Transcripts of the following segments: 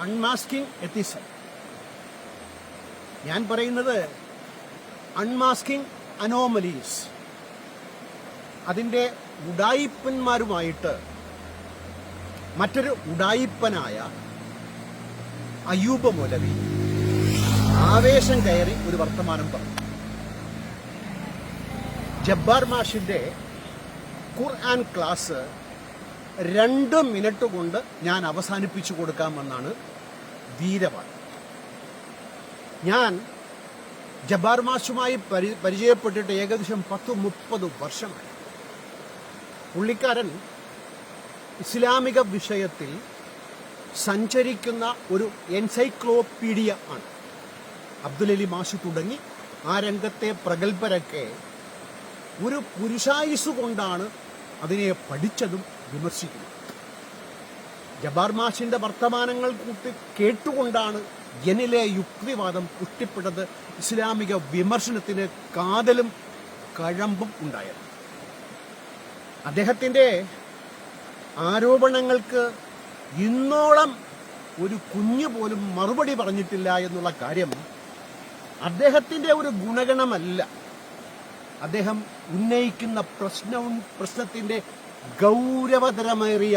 Unmasking atheism ഞാൻ പറയുന്നത് unmasking anomalies അതിന്റെ ഉടായിപ്പന്മാരുമായിട്ട് മറ്റൊരു ഉടായിപ്പനായ അയ്യൂബ മൂലവി ആവേശം കയറി ഒരു വർത്തമാനം പറഞ്ഞു. ജബ്ബാർ മാഷിന്റെ ഖുർആൻ ക്ലാസ് രണ്ട് മിനിറ്റ് കൊണ്ട് ഞാൻ അവസാനിപ്പിച്ചു കൊടുക്കാമെന്നാണ് വീരവാദം ഞാൻ ജബ്ബാർ മാഷുമായി പരി പരിചയപ്പെട്ടിട്ട് ഏകദേശം പത്ത് മുപ്പത് വർഷമായി. പുള്ളിക്കാരൻ ഇസ്ലാമിക വിഷയത്തിൽ സഞ്ചരിക്കുന്ന ഒരു എൻസൈക്ലോപീഡിയ ആണ്. അബ്ദുലലി മാഷു തുടങ്ങി ആ രംഗത്തെ പ്രഗത്ഭരൊക്കെ ഒരു പുരുഷായുസ് കൊണ്ടാണ് അതിനെ പഠിച്ചതും വിമർശിക്കുന്നത് ജബാർ മാഷിന്റെ വർത്തമാനങ്ങൾ കൂട്ടി കേട്ടുകൊണ്ടാണ് എന്നിലെ യുക്തിവാദം പുഷ്ടിപ്പെട്ടത് ഇസ്ലാമിക വിമർശനത്തിന് കാതലും കഴമ്പും ഉണ്ടായത്. അദ്ദേഹത്തിന്റെ ആരോപണങ്ങൾക്ക് ഇന്നോളം ഒരു കുഞ്ഞു പോലും മറുപടി പറഞ്ഞിട്ടില്ല എന്നുള്ള കാര്യം അദ്ദേഹത്തിന്റെ ഒരു ഗുണഗണമല്ല. അദ്ദേഹം ഉന്നയിക്കുന്ന പ്രശ്നവും പ്രശ്നത്തിന്റെ ഗൗരവതരമേറിയ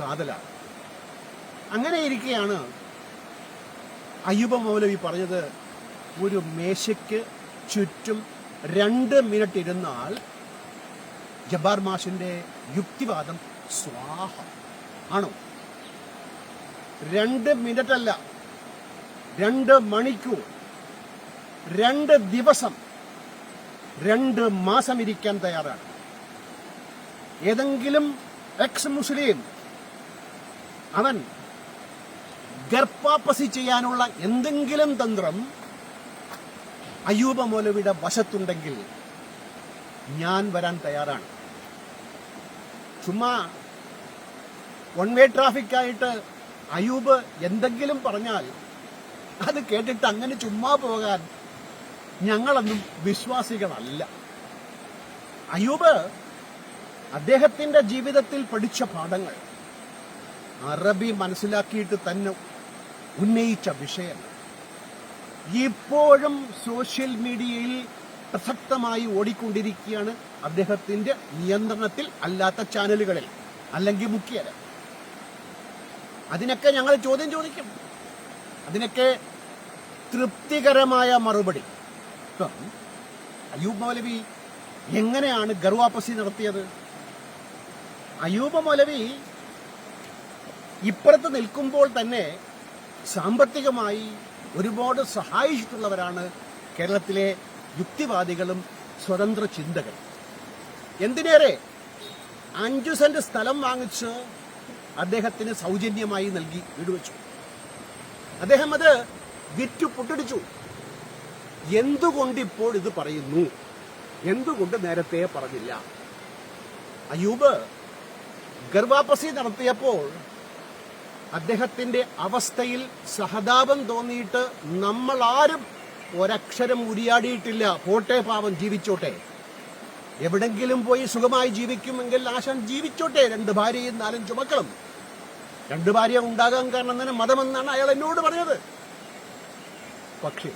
കാതലാണ്. അങ്ങനെ ഇരിക്കെയാണ് അയ്യൂബ മൗലവി പറഞ്ഞത് ഒരു മേശയ്ക്ക് ചുറ്റും രണ്ട് മിനിറ്റ് ഇരുന്നാൽ ജബാർ മാഷിന്റെ യുക്തിവാദം സ്വാഹ ആണോ? രണ്ട് മിനിറ്റ് അല്ല രണ്ട് മണിക്കൂർ രണ്ട് ദിവസം രണ്ട് മാസം ഇരിക്കാൻ തയ്യാറാണ്. ഏതെങ്കിലും എക്സ് മുസ്ലിം അവൻ ഗർഭാപ്പസി ചെയ്യാനുള്ള എന്തെങ്കിലും തന്ത്രം അയ്യൂബ വശത്തുണ്ടെങ്കിൽ ഞാൻ വരാൻ തയ്യാറാണ്. ചുമ്മാ വൺ വേ ട്രാഫിക്കായിട്ട് അയ്യൂബ് എന്തെങ്കിലും പറഞ്ഞാൽ അത് കേട്ടിട്ട് അങ്ങനെ ചുമ്മാ പോകാൻ ഞങ്ങളൊന്നും വിശ്വാസികളല്ല. അയ്യൂബ് അദ്ദേഹത്തിന്റെ ജീവിതത്തിൽ പഠിച്ച പാഠങ്ങൾ അറബി മനസ്സിലാക്കിയിട്ട് തന്നെ ഉന്നയിച്ച വിഷയം ഇപ്പോഴും സോഷ്യൽ മീഡിയയിൽ പ്രസക്തമായി ഓടിക്കൊണ്ടിരിക്കുകയാണ് അദ്ദേഹത്തിന്റെ നിയന്ത്രണത്തിൽ അല്ലാത്ത ചാനലുകളിൽ അല്ലെങ്കിൽ മുഖ്യര. അതിനൊക്കെ ഞങ്ങൾ ചോദ്യം ചോദിക്കും. അതിനൊക്കെ തൃപ്തികരമായ മറുപടി. അയ്യൂബ് മൗലവി എങ്ങനെയാണ് ഗർവാപ്പസി നടത്തിയത്? അയ്യൂബ് മൗലവി ഇപ്പുറത്ത് നിൽക്കുമ്പോൾ തന്നെ സാമ്പത്തികമായി ഒരുപാട് സഹായിച്ചിട്ടുള്ളവരാണ് കേരളത്തിലെ യുക്തിവാദികളും സ്വതന്ത്ര ചിന്തകരും എന്തിനേറെ അഞ്ചു സെന്റ് സ്ഥലം വാങ്ങിച്ച് അദ്ദേഹത്തിന് സൗജന്യമായി നൽകി വിടുവച്ചു വെച്ചു. അദ്ദേഹം അത് വിറ്റു പൊട്ടിടിച്ചു. എന്തുകൊണ്ടിപ്പോൾ ഇത് പറയുന്നു? എന്തുകൊണ്ട് നേരത്തെ പറഞ്ഞില്ല? അയ്യൂബ് ഗർഭാപ്പസി നടത്തിയപ്പോൾ അദ്ദേഹത്തിന്റെ അവസ്ഥയിൽ സഹതാപം തോന്നിയിട്ട് നമ്മൾ ആരും ഒരക്ഷരം ഉരിയാടിയിട്ടില്ല. പോട്ടെ പാവം ജീവിച്ചോട്ടെ. എവിടെങ്കിലും പോയി സുഖമായി ജീവിക്കുമെങ്കിൽ ആശാൻ ജീവിച്ചോട്ടെ. രണ്ട് ഭാര്യയും നാലഞ്ചു മക്കളും രണ്ട് ഭാര്യ ഉണ്ടാകാൻ കാരണം തന്നെ മതമെന്നാണ് അയാൾ എന്നോട് പറഞ്ഞത്. പക്ഷേ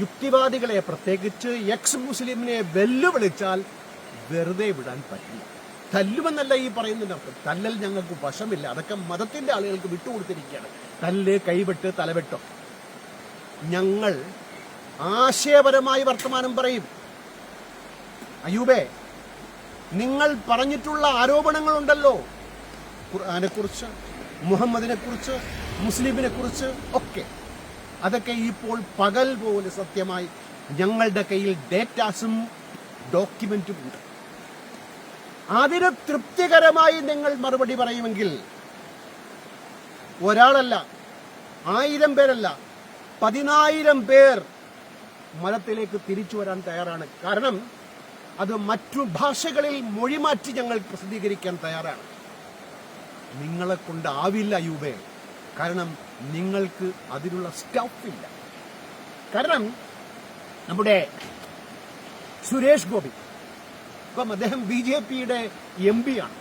യുക്തിവാദികളെ പ്രത്യേകിച്ച് എക്സ് മുസ്ലിമിനെ വെല്ലുവിളിച്ചാൽ വെറുതെ വിടാൻ പറ്റില്ല. തല്ലുമെന്നല്ല ഈ പറയുന്നുണ്ട് അർത്ഥം. തല്ലൽ ഞങ്ങൾക്ക് വശമില്ല. അതൊക്കെ മതത്തിന്റെ ആളുകൾക്ക് വിട്ടുകൊടുത്തിരിക്കുകയാണ്. തല്ല് കൈവെട്ട് തലവെട്ടോ. ഞങ്ങൾ ആശയപരമായി വർത്തമാനം പറയും. അയ്യൂബേ നിങ്ങൾ പറഞ്ഞിട്ടുള്ള ആരോപണങ്ങളുണ്ടല്ലോ. ഖുർആാനെക്കുറിച്ച് കുറിച്ച് മുഹമ്മദിനെ കുറിച്ച് മുസ്ലിമിനെ കുറിച്ച് ഒക്കെ. അതൊക്കെ ഇപ്പോൾ പകൽ പോലെ സത്യമായി ഞങ്ങളുടെ കയ്യിൽ ഡേറ്റാസും ഡോക്യുമെന്റും ഉണ്ട്. അതിന് തൃപ്തികരമായി നിങ്ങൾ മറുപടി പറയുമെങ്കിൽ ഒരാളല്ല ആയിരം പേരല്ല പതിനായിരം പേർ മതത്തിലേക്ക് തിരിച്ചു വരാൻ തയ്യാറാണ്. കാരണം അത് മറ്റു ഭാഷകളിൽ മൊഴിമാറ്റി ഞങ്ങൾ പ്രസിദ്ധീകരിക്കാൻ തയ്യാറാണ്. നിങ്ങളെ കൊണ്ടാവില്ല യുവ കാരണം നിങ്ങൾക്ക് അതിനുള്ള സ്റ്റാഫ് ഇല്ല. കാരണം നമ്മുടെ സുരേഷ് ഗോപി ഇപ്പം അദ്ദേഹം ബി ജെ പിയുടെ എം ആണ്.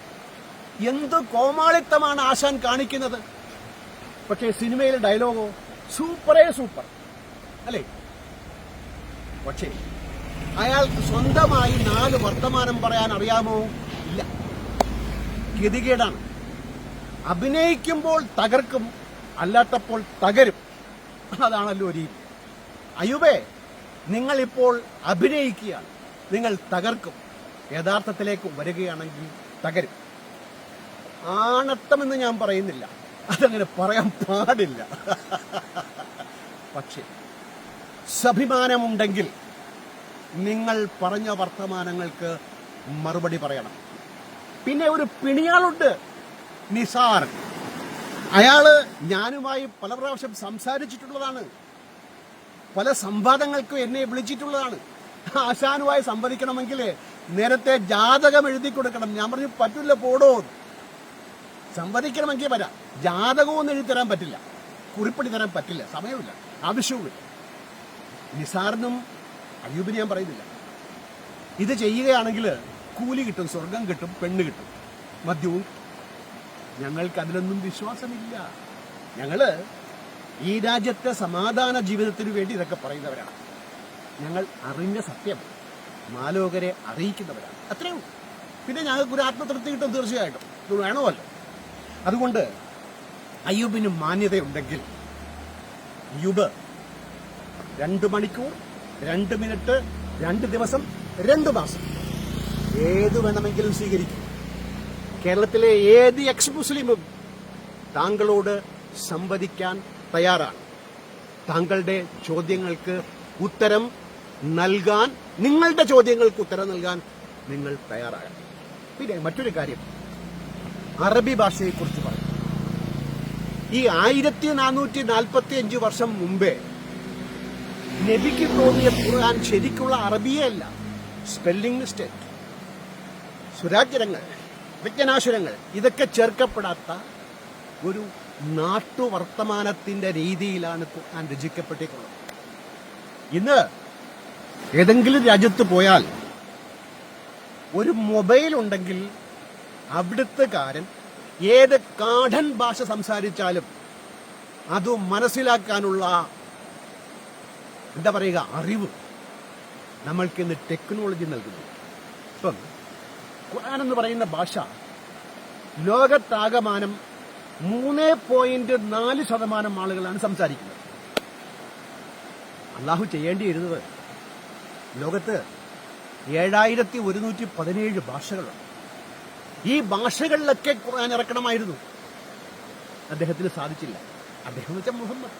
എന്ത് കോമാളിത്തമാണ് ആശാൻ കാണിക്കുന്നത്? പക്ഷേ സിനിമയിലെ ഡയലോഗോ സൂപ്പറേ സൂപ്പർ. അല്ലേ? പക്ഷേ അയാൾ സ്വന്തമായി നാല് വർത്തമാനം പറയാൻ അറിയാമോ? ഇല്ല. ഗതികേടാണ്. അഭിനയിക്കുമ്പോൾ തകർക്കും അല്ലാത്തപ്പോൾ തകരും. അതാണല്ലോ രീതി. അയുബേ നിങ്ങളിപ്പോൾ അഭിനയിക്കുകയാണ്. നിങ്ങൾ തകർക്കും. യഥാർത്ഥത്തിലേക്ക് വരികയാണെങ്കിൽ തകരും. ആണത്തമെന്ന് ഞാൻ പറയുന്നില്ല. അതങ്ങനെ പറയാൻ പാടില്ല. പക്ഷേ സഭിമാനമുണ്ടെങ്കിൽ നിങ്ങൾ പറഞ്ഞ വർത്തമാനങ്ങൾക്ക് മറുപടി പറയണം. പിന്നെ ഒരു പിണിയാളുണ്ട് നിസാർ. അയാൾ ഞാനുമായി പല പ്രാവശ്യം സംസാരിച്ചിട്ടുള്ളതാണ്. പല സംവാദങ്ങൾക്കും എന്നെ വിളിച്ചിട്ടുള്ളതാണ്. ആശാനുമായി സംവദിക്കണമെങ്കിൽ നേരത്തെ ജാതകം എഴുതി കൊടുക്കണം. ഞാൻ പറഞ്ഞു പറ്റില്ല പോടോ. സംവദിക്കണമെങ്കിൽ വരാം. ജാതകമൊന്നും എഴുതി തരാൻ പറ്റില്ല. കുറിപ്പടി തരാൻ പറ്റില്ല. സമയമില്ല. ആവശ്യവുമില്ല. നിസാറിനും അയ്യൂബിന് ഞാൻ പറയുന്നില്ല. ഇത് ചെയ്യുകയാണെങ്കിൽ കൂലി കിട്ടും സ്വർഗം കിട്ടും പെണ്ണ് കിട്ടും. മദ്യവും. ഞങ്ങൾക്ക് അതിലൊന്നും വിശ്വാസമില്ല. ഞങ്ങൾ ഈ രാജ്യത്തെ സമാധാന ജീവിതത്തിന് വേണ്ടി ഇതൊക്കെ പറയുന്നവരാണ്. ഞങ്ങൾ അറിഞ്ഞ സത്യം. മാലോകരെ അറിയിക്കുന്നവരാണ്. അത്രയേ പിന്നെ ഞങ്ങൾക്ക് ഒരു ആത്മതൃപ്തി കിട്ടും തീർച്ചയായിട്ടും. ഇത് വേണമല്ലോ. അതുകൊണ്ട് അയ്യൂബിന് മാന്യതയുണ്ടെങ്കിൽ അയ്യൂബ് രണ്ട് മണിക്കൂർ രണ്ട് മിനിറ്റ് രണ്ട് ദിവസം രണ്ട് മാസം ഏത് വേണമെങ്കിലും സ്വീകരിക്കും. കേരളത്തിലെ ഏത് എക്സ് മുസ്ലിമും താങ്കളോട് സംവദിക്കാൻ തയ്യാറാണ്. താങ്കളുടെ ചോദ്യങ്ങൾക്ക് ഉത്തരം നൽകാൻ നിങ്ങളുടെ ചോദ്യങ്ങൾക്ക് ഉത്തരം നൽകാൻ നിങ്ങൾ തയ്യാറാകണം. പിന്നെ മറ്റൊരു കാര്യം. അറബി ഭാഷയെക്കുറിച്ച് പറയും. ഈ ആയിരത്തി നാനൂറ്റി നാൽപ്പത്തി അഞ്ച് വർഷം മുമ്പേ നബിക്ക് തോന്നിയ ഖുർആൻ ശരിക്കുള്ള അറബിയേ അല്ല. സ്പെല്ലിംഗ് മിസ്റ്റേക്ക് സുരാജ്യരങ്ങൾ വിജ്ഞനാശുരങ്ങൾ ഇതൊക്കെ ചേർക്കപ്പെടാത്ത ഒരു നാട്ടുവർത്തമാനത്തിന്റെ രീതിയിലാണ് ഖുർആൻ രചിക്കപ്പെട്ടിട്ടുള്ളത് ഇന്ന് ഏതെങ്കിലും രാജ്യത്ത് പോയാൽ ഒരു മൊബൈൽ ഉണ്ടെങ്കിൽ അവിടുത്തുകാരൻ ഏത് കാഠൻ ഭാഷ സംസാരിച്ചാലും അത് മനസ്സിലാക്കാനുള്ള എന്താ പറയുക അറിവ് നമ്മൾക്ക് ഇന്ന് ടെക്നോളജി നൽകുന്നു. ഇപ്പം ഖുർആൻ എന്ന് പറയുന്ന ഭാഷ ലോകത്താകമാനം മൂന്ന് പോയിന്റ് നാല് ശതമാനം ആളുകളാണ് സംസാരിക്കുന്നത്. അള്ളാഹു ചെയ്യേണ്ടിയിരുന്നത് ലോകത്ത് ഏഴായിരത്തി ഒരുന്നൂറ്റി പതിനേഴ് ഭാഷകളുണ്ട്. ഈ ഭാഷകളിലൊക്കെ ഖുർആൻ ഇറക്കണമായിരുന്നു. അദ്ദേഹത്തിന് സാധിച്ചില്ല. അദ്ദേഹം വെച്ച മുഹമ്മദ്.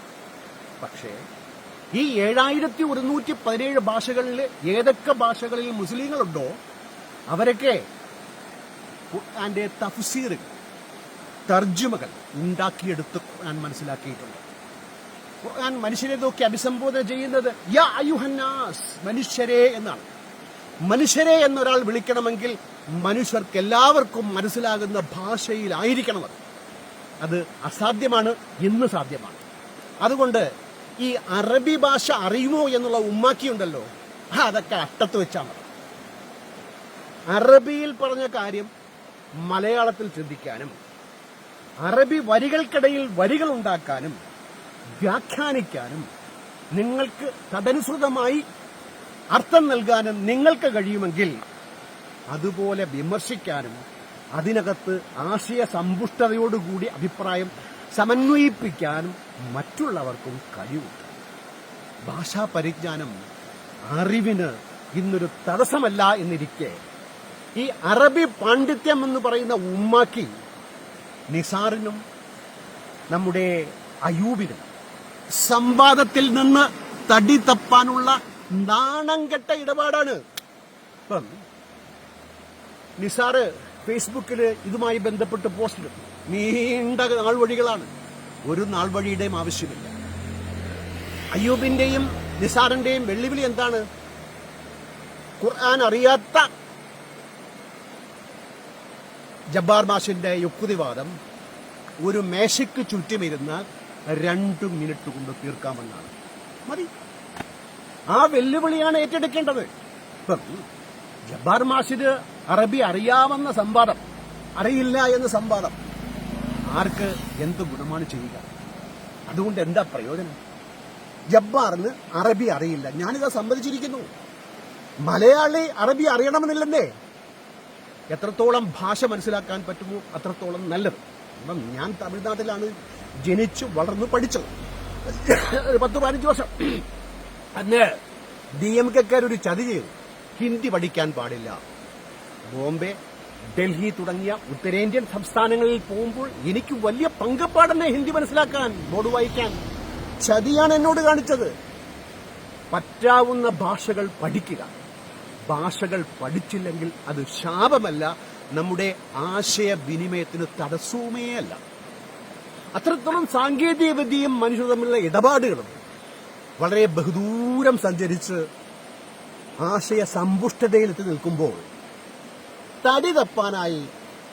പക്ഷേ ഈ ഏഴായിരത്തി ഒരുന്നൂറ്റി പതിനേഴ് ഭാഷകളിൽ ഏതൊക്കെ ഭാഷകളിൽ മുസ്ലിങ്ങളുണ്ടോ അവരൊക്കെ ഖുർആന്റെ തഫ്സീറുകൾ തർജമകൾ ഉണ്ടാക്കിയെടുത്ത് ഖുർആൻ മനസ്സിലാക്കിയിട്ടുണ്ട്. ഖുർആൻ മനുഷ്യരെ നോക്കി അഭിസംബോധന ചെയ്യുന്നത് യാ അയുഹന്നാസ് മനുഷ്യരെ എന്നാണ്. മനുഷ്യരെ എന്നൊരാൾ വിളിക്കണമെങ്കിൽ മനുഷ്യർക്ക് എല്ലാവർക്കും മനസ്സിലാകുന്ന ഭാഷയിലായിരിക്കണം അത്. അത് അസാധ്യമാണ് ഇന്ന് സാധ്യമാണ്. അതുകൊണ്ട് ഈ അറബി ഭാഷ അറിയുമോ എന്നുള്ള ഉമ്മാക്കിയുണ്ടല്ലോ അതൊക്കെ അട്ടത്ത് വെച്ചാൽ മതി. അറബിയിൽ പറഞ്ഞ കാര്യം മലയാളത്തിൽ ചിന്തിക്കാനും അറബി വരികൾക്കിടയിൽ വരികൾ ഉണ്ടാക്കാനും വ്യാഖ്യാനിക്കാനും നിങ്ങൾക്ക് തദനുസൃതമായി അർത്ഥം നൽകാനും നിങ്ങൾക്ക് കഴിയുമെങ്കിൽ അതുപോലെ വിമർശിക്കാനും അതിനകത്ത് ആശയ സമ്പുഷ്ടതയോടുകൂടി അഭിപ്രായം സമന്വയിപ്പിക്കാനും മറ്റുള്ളവർക്കും കഴിവുണ്ട് ഭാഷാ പരിജ്ഞാനം അറിവിന് ഇന്നൊരു തടസ്സമല്ല എന്നിരിക്കെ ഈ അറബി പാണ്ഡിത്യം എന്ന് പറയുന്ന ഉമ്മാക്കി നിസാറിനും നമ്മുടെ അയൂബിനും സംവാദത്തിൽ നിന്ന് തടി തപ്പാനുള്ള നാണം കെട്ട ഇടപാടാണ്. ഇപ്പം നിസാറ് ഫേസ്ബുക്കിൽ ഇതുമായി ബന്ധപ്പെട്ട് പോസ്റ്റ് നീണ്ട നാൾ വഴികളാണ് ഒരു നാൾ വഴിയുടെയും ആവശ്യമില്ല. അയ്യൂബിന്റെയും നിസാറിന്റെയും വെള്ളിവിളി എന്താണ്? ഖുർആൻ അറിയാത്ത ജബ്ബാർ മാഷിന്റെ യുക്തിവാദം ഒരു മേശയ്ക്ക് ചുറ്റുമിരുന്ന് രണ്ടു മിനിറ്റ് കൊണ്ട് തീർക്കാമെന്നാണ്. മതി. ആ വെല്ലുവിളിയാണ് ഏറ്റെടുക്കേണ്ടത്. ജബ്ബാർ മാഷിന് അറബി അറിയാമെന്ന സംവാദം. അറിയില്ല എന്ന സംവാദം. ആർക്ക് എന്ത് ഗുണമാണ് ചെയ്യുക? അതുകൊണ്ട് എന്താ പ്രയോജനം? ജബ്ബാറിന് അറബി അറിയില്ല. ഞാനിത് സമ്മതിച്ചിരിക്കുന്നു മലയാളി അറബി അറിയണമെന്നില്ലെന്നേ എത്രത്തോളം ഭാഷ മനസ്സിലാക്കാൻ പറ്റുമോ അത്രത്തോളം നല്ലത്. അപ്പം ഞാൻ തമിഴ്നാട്ടിലാണ് ജനിച്ചു വളർന്നു പഠിച്ചത്. പത്ത് പതിനഞ്ച് വർഷം. അന്ന് ഡി എം കെക്കാരൊരു ചതി ചെയ്തു. ഹിന്ദി പഠിക്കാൻ പാടില്ല. ബോംബെ ഡൽഹി തുടങ്ങിയ ഉത്തരേന്ത്യൻ സംസ്ഥാനങ്ങളിൽ പോകുമ്പോൾ എനിക്ക് വലിയ പങ്കപ്പാടന്നെ ഹിന്ദി മനസ്സിലാക്കാൻ ബോർഡ് വായിക്കാൻ. ചതിയാണ് എന്നോട് കാണിച്ചത്. പറ്റാവുന്ന ഭാഷകൾ പഠിക്കുക. ഭാഷകൾ പഠിച്ചില്ലെങ്കിൽ അത് ശാപമല്ല. നമ്മുടെ ആശയവിനിമയത്തിന് തടസ്സവുമേ അല്ല. അത്രത്തോളം സാങ്കേതിക വിദ്യയും മനുഷ്യർ തമ്മിലുള്ള ഇടപാടുകളും വളരെ ബഹുദൂരം സഞ്ചരിച്ച് ആശയ സമ്പുഷ്ടതയിലെത്തി നിൽക്കുമ്പോൾ തടി തപ്പാനായി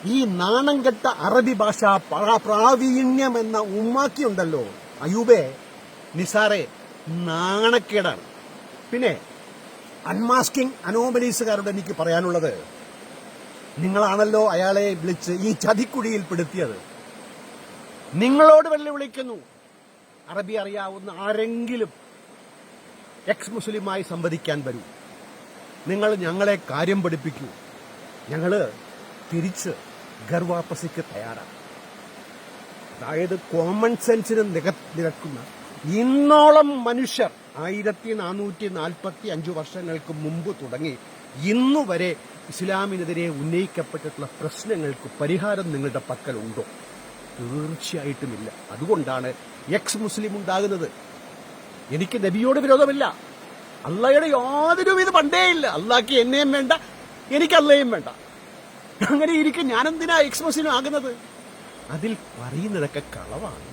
ഈ നാണംകെട്ട അറബി ഭാഷ പ്രാ- പ്രാവീണ്യം എന്ന ഉമ്മാക്കിയുണ്ടല്ലോ. അയൂബേ നിസാറെ നാണക്കേടാണ്. പിന്നെ അൺമാസ്കിംഗ് അനോമലീസുകാരോട് എനിക്ക് പറയാനുള്ളത്. നിങ്ങളാണല്ലോ അയാളെ വിളിച്ച് ഈ ചതിക്കുഴിയിൽ പെടുത്തിയത്. നിങ്ങളോട് വെല്ലുവിളിക്കുന്നു. അറബി അറിയാവുന്ന ആരെങ്കിലും എക്സ് മുസ്ലിമായി സംവദിക്കാൻ വരൂ. നിങ്ങൾ ഞങ്ങളെ കാര്യം പഠിപ്പിക്കൂ. ഞങ്ങൾ തിരിച്ച് ഗർവാപ്പസിക്ക് തയ്യാറാണ്. അതായത് കോമൺ സെൻസിന് നിരക്കുന്ന ഇന്നോളം മനുഷ്യർ ആയിരത്തി നാനൂറ്റി നാൽപ്പത്തി അഞ്ചു വർഷങ്ങൾക്ക് മുമ്പ് തുടങ്ങി ഇന്നു വരെ ഇസ്ലാമിനെതിരെ ഉന്നയിക്കപ്പെട്ടിട്ടുള്ള പ്രശ്നങ്ങൾക്ക് പരിഹാരം നിങ്ങളുടെ പക്കലുണ്ടോ? തീർച്ചയായിട്ടുമില്ല. അതുകൊണ്ടാണ് എക്സ് മുസ്ലിം ഉണ്ടാകുന്നത്. എനിക്ക് നബിയോട് വിരോധമില്ല. അള്ളയുടെ യാതൊരു ഇത് പണ്ടേ ഇല്ല. അള്ളാഹ്ക്ക് എന്നെയും വേണ്ട എനിക്ക് അള്ളയും വേണ്ട. അങ്ങനെ ഇരിക്കും ഞാനെന്തിനാ എക്സ് മുസ്ലിം ആകുന്നത്? അതിൽ പറയുന്നതൊക്കെ കളവാണ്.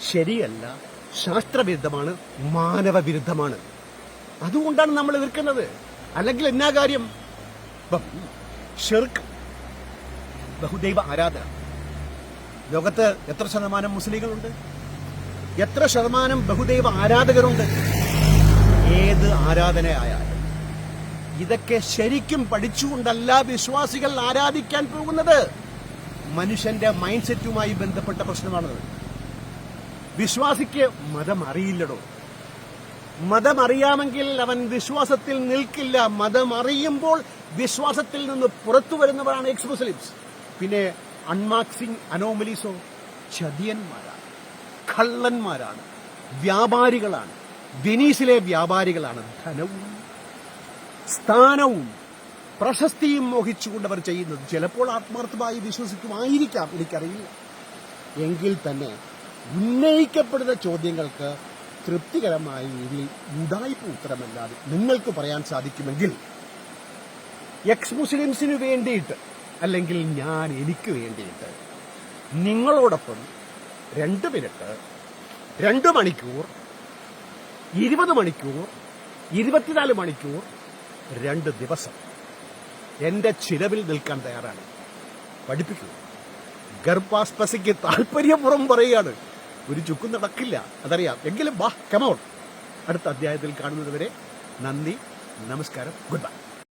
ശരിയല്ല ശാസ്ത്രവിരുദ്ധമാണ് മാനവവിരുദ്ധമാണ്. അതുകൊണ്ടാണ് നമ്മൾ എതിർക്കുന്നത്. അല്ലെങ്കിൽ എന്നാ കാര്യം? ഷെർക്ക് ബഹുദൈവ ആരാധന. ലോകത്ത് എത്ര ശതമാനം മുസ്ലിങ്ങളുണ്ട്? എത്ര ശതമാനം ബഹുദൈവ ആരാധകരുണ്ട്? ഏത് ആരാധനയായാലും ഇതൊക്കെ ശരിക്കും പഠിച്ചുകൊണ്ടല്ല വിശ്വാസികൾ ആരാധിക്കാൻ പോകുന്നത്. മനുഷ്യന്റെ മൈൻഡ് സെറ്റുമായി ബന്ധപ്പെട്ട പ്രശ്നമാണത്. വിശ്വാസിക്ക് മതം അറിയില്ലടോ അവൻ വിശ്വാസത്തിൽ നിൽക്കില്ല. മതമറിയുമ്പോൾ വിശ്വാസത്തിൽ നിന്ന് പുറത്തു വരുന്നവരാണ് എക്സ് മുസ്ലിംസ് പിന്നെ അൺമാക്സിംഗ് അനോമലീസോ ചതിയന്മാരാണ് കള്ളന്മാരാണ് വ്യാപാരികളാണ് വെനീസിലെ വ്യാപാരികളാണ്. ധനവും സ്ഥാനവും പ്രശസ്തിയും മോഹിച്ചുകൊണ്ട് അവർ ചെയ്യുന്നത് ചിലപ്പോൾ ആത്മാർത്ഥമായി വിശ്വസിക്കുമായിരിക്കാം. എനിക്കറിയില്ല. എങ്കിൽ തന്നെ ഉന്നയിക്കപ്പെടുന്ന ചോദ്യങ്ങൾക്ക് തൃപ്തികരമായ രീതിയിൽ ഉടായ്പ ഉത്തരമല്ലാതെ നിങ്ങൾക്ക് പറയാൻ സാധിക്കുമെങ്കിൽ എക്സ് മുസ്ലിംസിന് വേണ്ടിയിട്ട് അല്ലെങ്കിൽ ഞാൻ എനിക്ക് വേണ്ടിയിട്ട് നിങ്ങളോടൊപ്പം രണ്ട് മിനിറ്റ് രണ്ട് മണിക്കൂർ ഇരുപത് മണിക്കൂർ ഇരുപത്തിനാല് മണിക്കൂർ രണ്ട് ദിവസം. എന്റെ ചിലവിൽ നിൽക്കാൻ തയ്യാറാണ്. പഠിപ്പിക്കൂ. ഗർഭാസ്പസിക്ക് താല്പര്യപുറം പറയുകയാണ്. ഒരു ചുക്കും നടക്കില്ല. അതറിയാം. എങ്കിലും വാ കമോൺ അടുത്ത അധ്യായത്തിൽ കാണുന്നതുവരെ നന്ദി നമസ്കാരം ഗുഡ് ബൈ